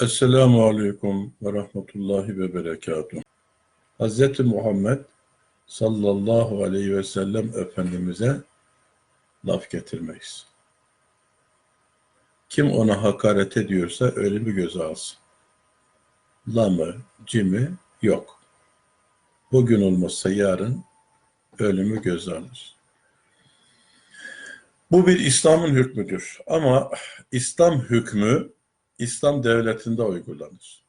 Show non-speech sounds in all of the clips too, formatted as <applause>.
Esselamu Aleyküm ve Rahmetullahi ve Berekatuhu. Hz. Muhammed sallallahu aleyhi ve sellem Efendimiz'e laf getirmeyiz. Kim ona hakaret ediyorsa ölümü göze alsın. Lamı, cimi yok. Bugün olmazsa yarın ölümü göze alır. Bu bir İslam'ın hükmüdür. Ama İslam hükmü İslam devletinde uygulanır.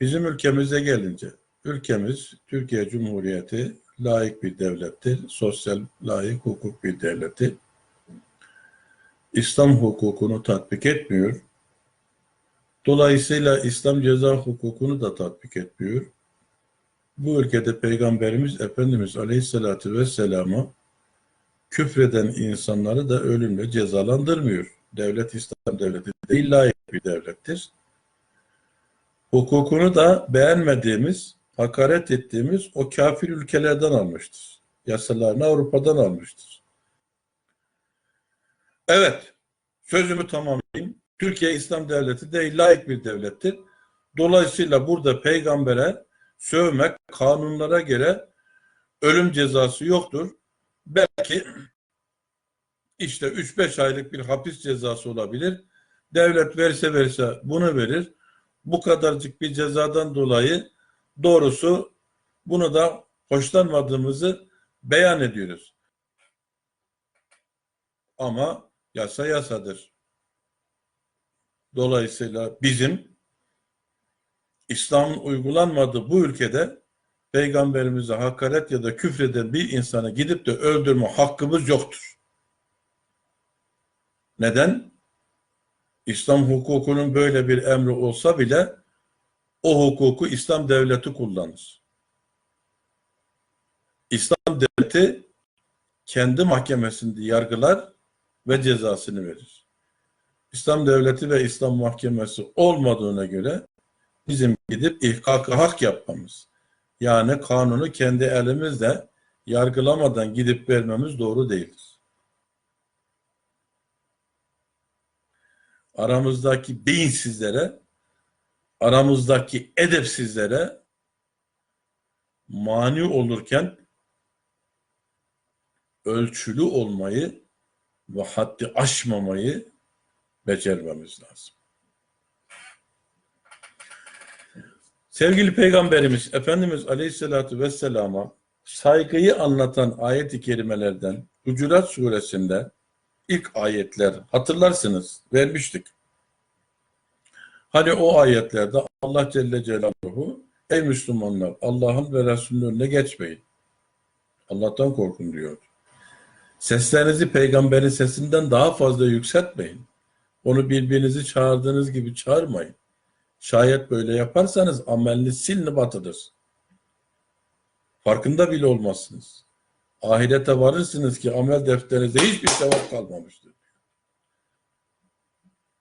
Bizim ülkemize gelince, ülkemiz Türkiye Cumhuriyeti layık bir devlettir. Sosyal layık hukuk bir devleti. İslam hukukunu tatbik etmiyor. Dolayısıyla İslam ceza hukukunu da tatbik etmiyor. Bu ülkede Peygamberimiz Efendimiz Aleyhisselatü Vesselam'a küfreden insanları da ölümle cezalandırmıyor. Devlet İslam devleti değil, layık bir devlettir. Hukukunu da beğenmediğimiz, hakaret ettiğimiz o kafir ülkelerden almıştır. Yasalarını Avrupa'dan almıştır. Evet, sözümü tamamlayayım. Türkiye İslam devleti değil, layık bir devlettir. Dolayısıyla burada peygambere sövmek kanunlara göre ölüm cezası yoktur. Belki işte 3-5 aylık bir hapis cezası olabilir. Devlet verse verse bunu verir. Bu kadarcık bir cezadan dolayı doğrusu bunu da hoşlanmadığımızı beyan ediyoruz. Ama yasa yasadır. Dolayısıyla bizim İslam'ın uygulanmadığı bu ülkede peygamberimize hakaret ya da küfreden bir insanı gidip de öldürme hakkımız yoktur. Neden? İslam hukukunun böyle bir emri olsa bile o hukuku İslam devleti kullanır. İslam devleti kendi mahkemesinde yargılar ve cezasını verir. İslam devleti ve İslam mahkemesi olmadığına göre bizim gidip ihkak hak yapmamız, yani kanunu kendi elimizle yargılamadan gidip vermemiz doğru değildir. Aramızdaki beyinsizlere, aramızdaki edepsizlere mani olurken ölçülü olmayı ve haddi aşmamayı becermemiz lazım. Sevgili Peygamberimiz Efendimiz Aleyhisselatü Vesselam'a saygıyı anlatan ayet-i kerimelerden Hucurat suresinde ilk ayetler hatırlarsınız vermiştik. Hani o ayetlerde Allah Celle Celaluhu ey Müslümanlar Allah'ın ve Resulünün önüne geçmeyin. Allah'tan korkun diyor. Seslerinizi peygamberin sesinden daha fazla yükseltmeyin. Onu birbirinizi çağırdığınız gibi çağırmayın. Şayet böyle yaparsanız ameliniz silinip atılır. Farkında bile olmazsınız. Ahirete varırsınız ki amel defterinizde hiçbir sevap kalmamıştır.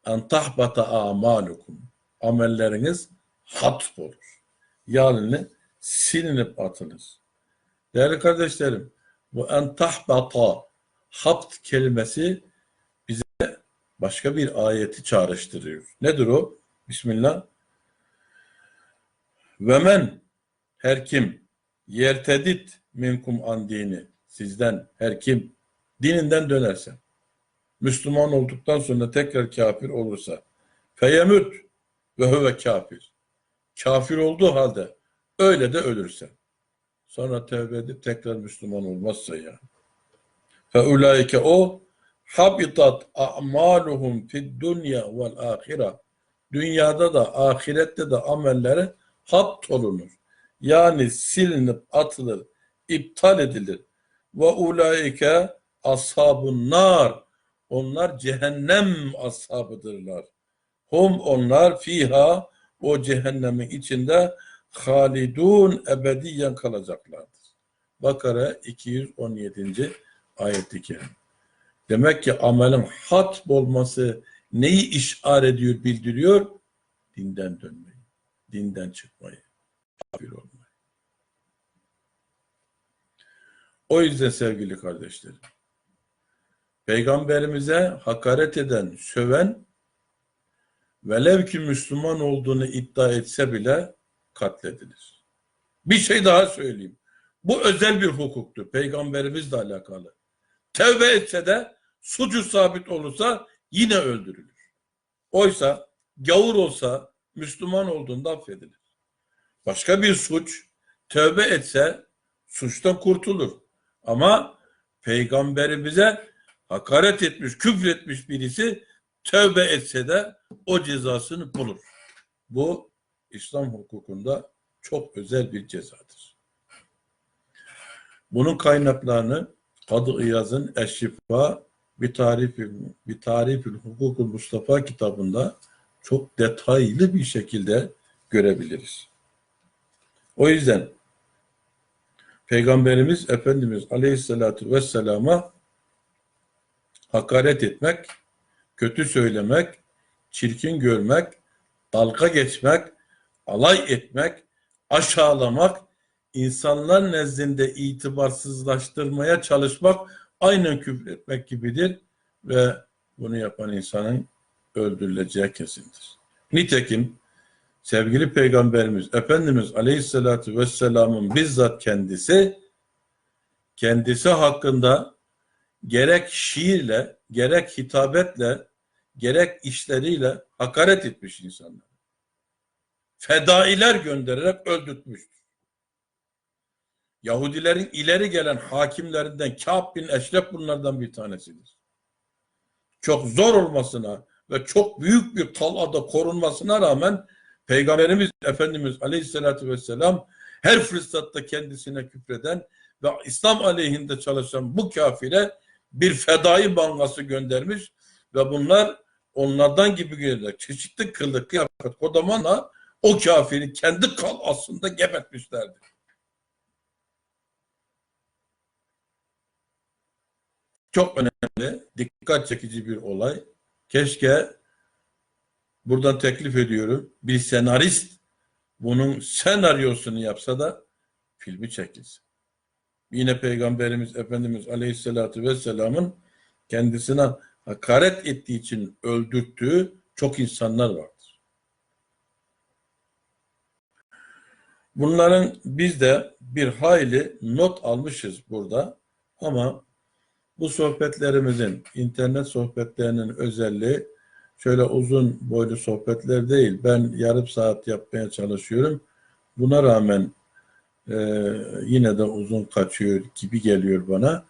En tahbata amalukum. Amelleriniz hatf olur. Yani silinip atılır. Değerli kardeşlerim, bu en tahbata hapt kelimesi bize başka bir ayeti çağrıştırıyor. Nedir o? Bismillah. Ve men her kim yertedit minkum an dini. Sizden her kim dininden dönerse Müslüman olduktan sonra tekrar kafir olursa feyemüt ve huve kafir. Kafir olduğu halde öyle de ölürse. Sonra tevbe edip tekrar Müslüman olmazsa ya. Fe ulaike o habitat a'maluhum fid dunya vel ahire dünyada da ahirette de amelleri hapt olunur. Yani silinip atılır, iptal edilir. Ve ulaike ashabun nar. Onlar cehennem ashabıdırlar. Hum onlar fiha o cehennemin içinde halidun ebediyen kalacaklardır. Bakara 217. ayet-i kerime. Demek ki amelin hatb olması neyi işaret ediyor, bildiriyor? Dinden dönmeyi, dinden çıkmayı, kafir olmayı. O yüzden sevgili kardeşlerim, Peygamberimize hakaret eden, söven velev ki Müslüman olduğunu iddia etse bile katledilir. Bir şey daha söyleyeyim. Bu özel bir hukuktur. Peygamberimizle alakalı. Tevbe etse de suçu sabit olursa yine öldürülür. Oysa gavur olsa Müslüman olduğunda affedilir. Başka bir suç tövbe etse suçtan kurtulur. Ama peygamberimize hakaret etmiş, küfretmiş birisi tövbe etse de o cezasını bulur. Bu İslam hukukunda çok özel bir cezadır. Bunun kaynaklarını Kadı İyaz'ın Eşşifa bir tarifil, bir tarifil hukukul Mustafa kitabında çok detaylı bir şekilde görebiliriz. O yüzden Peygamberimiz Efendimiz Aleyhisselatü Vesselam'a hakaret etmek, kötü söylemek, çirkin görmek, dalga geçmek, alay etmek, aşağılamak, insanlar nezdinde itibarsızlaştırmaya çalışmak aynen küfür etmek gibidir ve bunu yapan insanın öldürüleceği kesindir. Nitekim sevgili Peygamberimiz Efendimiz Aleyhisselatü Vesselam'ın bizzat kendisi kendisi hakkında gerek şiirle, gerek hitabetle, gerek işleriyle hakaret etmiş insanlar. Fedailer göndererek öldürtmüştür. Yahudilerin ileri gelen hakimlerinden Kâb bin Eşref bunlardan bir tanesidir. Çok zor olmasına ve çok büyük bir kalada korunmasına rağmen Peygamberimiz Efendimiz Aleyhisselatü Vesselam her fırsatta kendisine küfreden ve İslam aleyhinde çalışan bu kafire bir fedai bankası göndermiş ve bunlar onlardan gibi gelerek çeşitli kıllık kıyafet kodamanla o kafiri kendi kalasında gebetmişlerdi. Çok önemli, dikkat çekici bir olay. Keşke buradan teklif ediyorum bir senarist bunun senaryosunu yapsa da filmi çekilsin. Yine Peygamberimiz Efendimiz Aleyhisselatü Vesselam'ın kendisine hakaret ettiği için öldürttüğü çok insanlar vardır. Bunların biz de bir hayli not almışız burada ama bu sohbetlerimizin, internet sohbetlerinin özelliği şöyle uzun boylu sohbetler değil. Ben yarım saat yapmaya çalışıyorum. Buna rağmen e, yine de uzun kaçıyor gibi geliyor bana.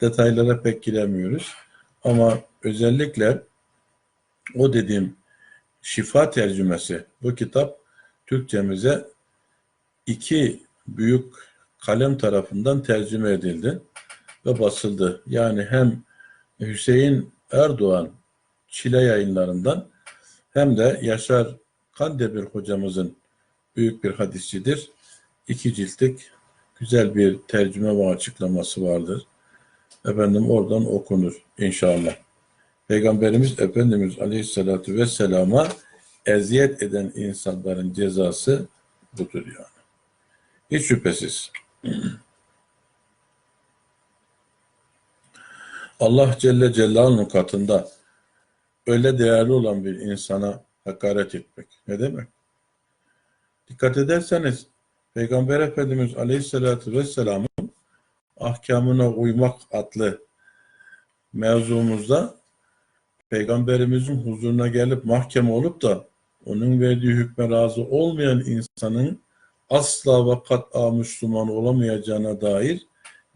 Detaylara pek giremiyoruz. Ama özellikle o dediğim şifa tercümesi bu kitap Türkçemize iki büyük kalem tarafından tercüme edildi ve basıldı. Yani hem Hüseyin Erdoğan Çile yayınlarından hem de Yaşar Kandemir hocamızın büyük bir hadisçidir. İki ciltlik güzel bir tercüme ve açıklaması vardır. Efendim oradan okunur inşallah. Peygamberimiz Efendimiz Aleyhisselatü Vesselam'a eziyet eden insanların cezası budur yani. Hiç şüphesiz. <clears throat> Allah Celle Celaluhu'nun katında öyle değerli olan bir insana hakaret etmek. Ne demek? Dikkat ederseniz Peygamber Efendimiz Aleyhisselatü Vesselam'ın ahkamına uymak adlı mevzumuzda Peygamberimizin huzuruna gelip mahkeme olup da onun verdiği hükme razı olmayan insanın asla ve kat'a Müslüman olamayacağına dair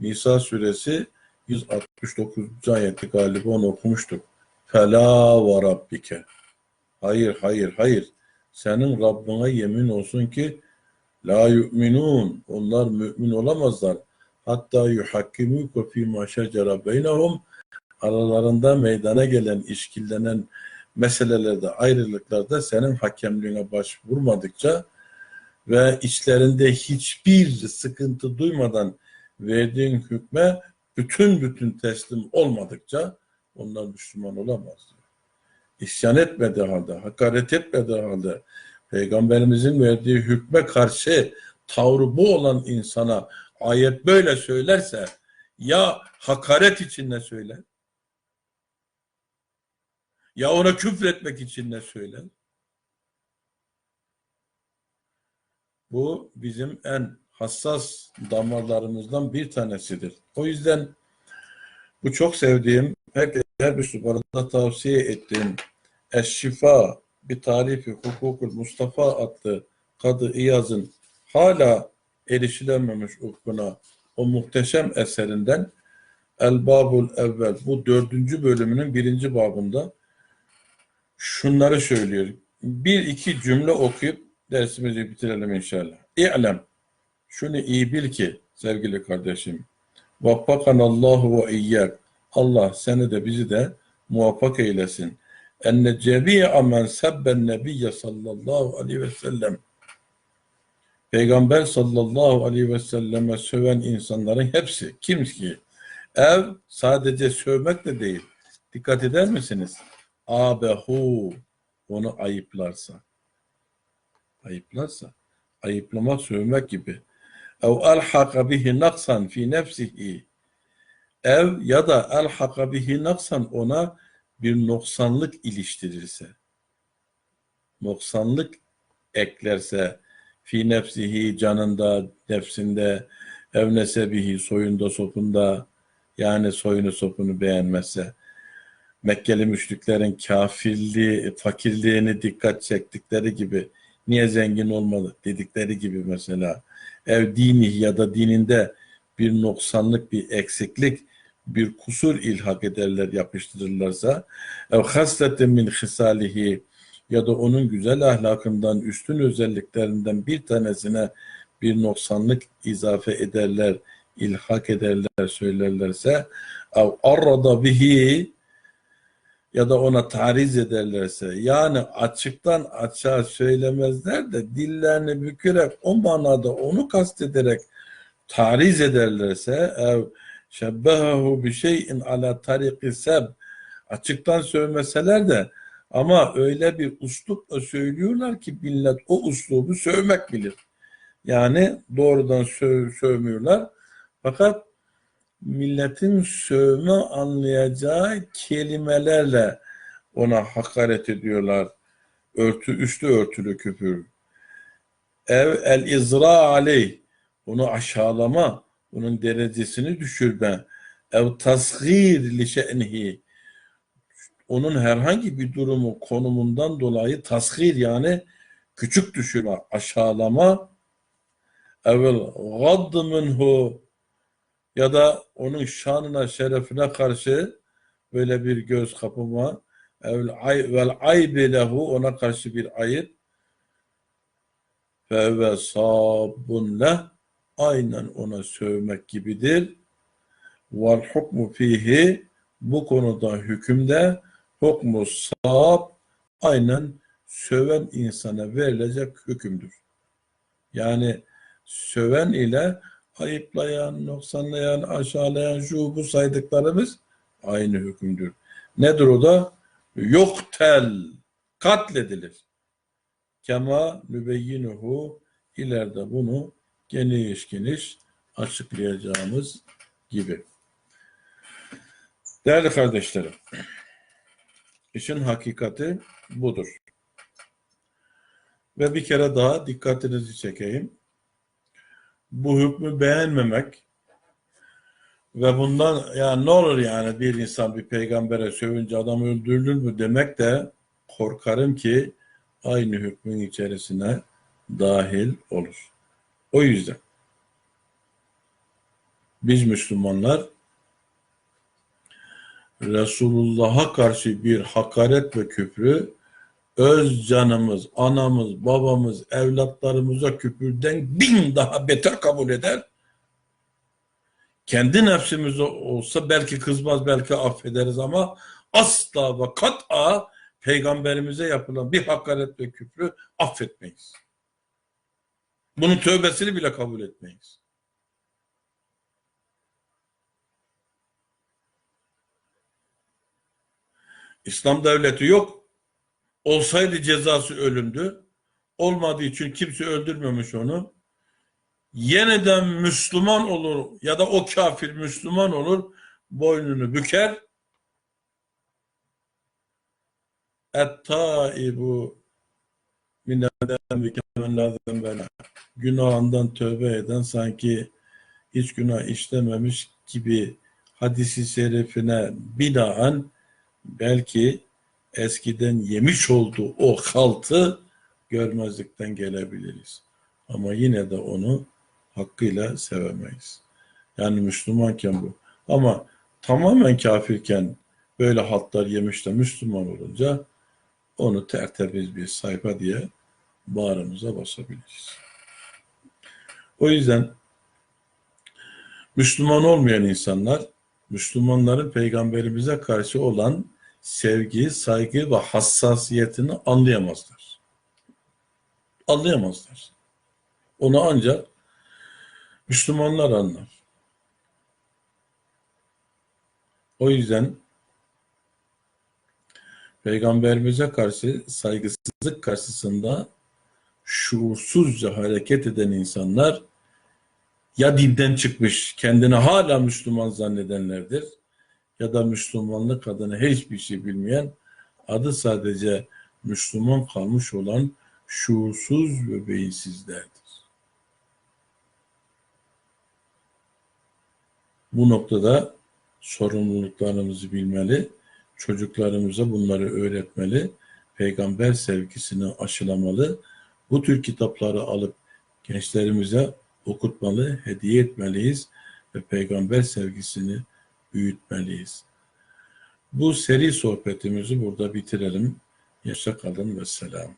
Nisa suresi 169. ayeti galiba onu okumuştuk. Fela ve rabbike. Hayır, hayır, hayır. Senin Rabbine yemin olsun ki la yu'minun. Onlar mümin olamazlar. Hatta yuhakkimuke fîmâ şecere beynehum. Aralarında meydana gelen, işkillenen meselelerde, ayrılıklarda senin hakemliğine başvurmadıkça ve içlerinde hiçbir sıkıntı duymadan verdiğin hükme bütün bütün teslim olmadıkça onlar Müslüman olamaz diyor. İsyan etmedi halde, hakaret etmedi halde Peygamberimizin verdiği hükme karşı tavrı bu olan insana ayet böyle söylerse ya hakaret için ne söyler? Ya ona küfretmek için ne söyler? Bu bizim en hassas damarlarımızdan bir tanesidir. O yüzden bu çok sevdiğim herkes her Müslümana da tavsiye ettiğim Eşşifa bir tarifi hukukul Mustafa adlı Kadı İyaz'ın hala erişilememiş ufkuna o muhteşem eserinden El Babul Evvel bu dördüncü bölümünün birinci babında şunları söylüyor. Bir iki cümle okuyup dersimizi bitirelim inşallah. İ'lem. Şunu iyi bil ki sevgili kardeşim. Vaffakanallahu ve iyyak. Allah seni de bizi de muvaffak eylesin. Enne cemi'a men sebben nebiyye sallallahu aleyhi ve sellem. Peygamber sallallahu aleyhi ve selleme söven insanların hepsi. Kim ki? Ev sadece sövmek de değil. Dikkat eder misiniz? Abehu onu ayıplarsa. Ayıplarsa. Ayıplamak sövmek gibi. Ev alhaka bihi naksan fi nefsihi. Ev ya da alhaka bihi naksan ona bir noksanlık iliştirirse. Noksanlık eklerse fi nefsihi canında, nefsinde, ev nesebihi soyunda sopunda yani soyunu sopunu beğenmezse Mekkeli müşriklerin kafirliği, fakirliğini dikkat çektikleri gibi niye zengin olmadı dedikleri gibi mesela ev dini ya da dininde bir noksanlık, bir eksiklik, bir kusur ilhak ederler, yapıştırırlarsa ev hasletin min hisalihi ya da onun güzel ahlakından, üstün özelliklerinden bir tanesine bir noksanlık izafe ederler, ilhak ederler, söylerlerse ev arrada bihi ya da ona tariz ederlerse yani açıktan açığa söylemezler de dillerini bükürek o manada onu kastederek tariz ederlerse ev şebbehahu bir şeyin ala tariki seb açıktan söylemeseler de ama öyle bir uslupla söylüyorlar ki millet o uslubu sövmek bilir. Yani doğrudan söv sövmüyorlar. Fakat milletin sövme anlayacağı kelimelerle ona hakaret ediyorlar. Örtü, üstü örtülü küfür. Ev el izra aleyh. Onu aşağılama, onun derecesini düşürme. Ev tasgir li şe'nihi. Onun herhangi bir durumu, konumundan dolayı tasgir yani küçük düşürme, aşağılama. Evvel gadd minhu ya da onun şanına, şerefine karşı böyle bir göz kapama vel aybi lehu ona karşı bir ayıp ve ve sabun leh aynen ona sövmek gibidir. Vel hukmu fihi bu konuda hükümde hukmu sab aynen söven insana verilecek hükümdür. Yani söven ile ayıplayan, noksanlayan, aşağılayan şu bu saydıklarımız aynı hükümdür. Nedir o da? Yoktel, katledilir. Kema nübeyyinuhu ileride bunu geniş geniş açıklayacağımız gibi. Değerli kardeşlerim, işin hakikati budur. Ve bir kere daha dikkatinizi çekeyim bu hükmü beğenmemek ve bundan ya ne olur yani bir insan bir peygambere sövünce adam öldürülür mü demek de korkarım ki aynı hükmün içerisine dahil olur. O yüzden biz Müslümanlar Resulullah'a karşı bir hakaret ve küfrü öz canımız, anamız, babamız, evlatlarımıza küfürden bin daha beter kabul eder. Kendi nefsimiz olsa belki kızmaz, belki affederiz ama asla ve kat'a peygamberimize yapılan bir hakaret ve küfrü affetmeyiz. Bunun tövbesini bile kabul etmeyiz. İslam devleti yok. Olsaydı cezası ölümdü. Olmadığı için kimse öldürmemiş onu. Yeniden Müslüman olur ya da o kafir Müslüman olur. Boynunu büker. Et-taibu minel lazım böyle. Günahından tövbe eden sanki hiç günah işlememiş gibi hadisi şerifine binaen belki eskiden yemiş olduğu o haltı görmezlikten gelebiliriz. Ama yine de onu hakkıyla sevemeyiz. Yani Müslümanken bu. Ama tamamen kafirken böyle haltlar yemiş de Müslüman olunca onu tertemiz bir sayfa diye bağrımıza basabiliriz. O yüzden Müslüman olmayan insanlar Müslümanların peygamberimize karşı olan sevgi, saygı ve hassasiyetini anlayamazlar. Anlayamazlar. Onu ancak Müslümanlar anlar. O yüzden Peygamberimize karşı saygısızlık karşısında şuursuzca hareket eden insanlar ya dinden çıkmış, kendini hala Müslüman zannedenlerdir ya da Müslümanlık adına hiçbir şey bilmeyen, adı sadece Müslüman kalmış olan şuursuz ve beyinsizlerdir. Bu noktada sorumluluklarımızı bilmeli, çocuklarımıza bunları öğretmeli, peygamber sevgisini aşılamalı, bu tür kitapları alıp gençlerimize okutmalı, hediye etmeliyiz ve peygamber sevgisini büyütmeliyiz. Bu seri sohbetimizi burada bitirelim. Yaşa kalın ve selam.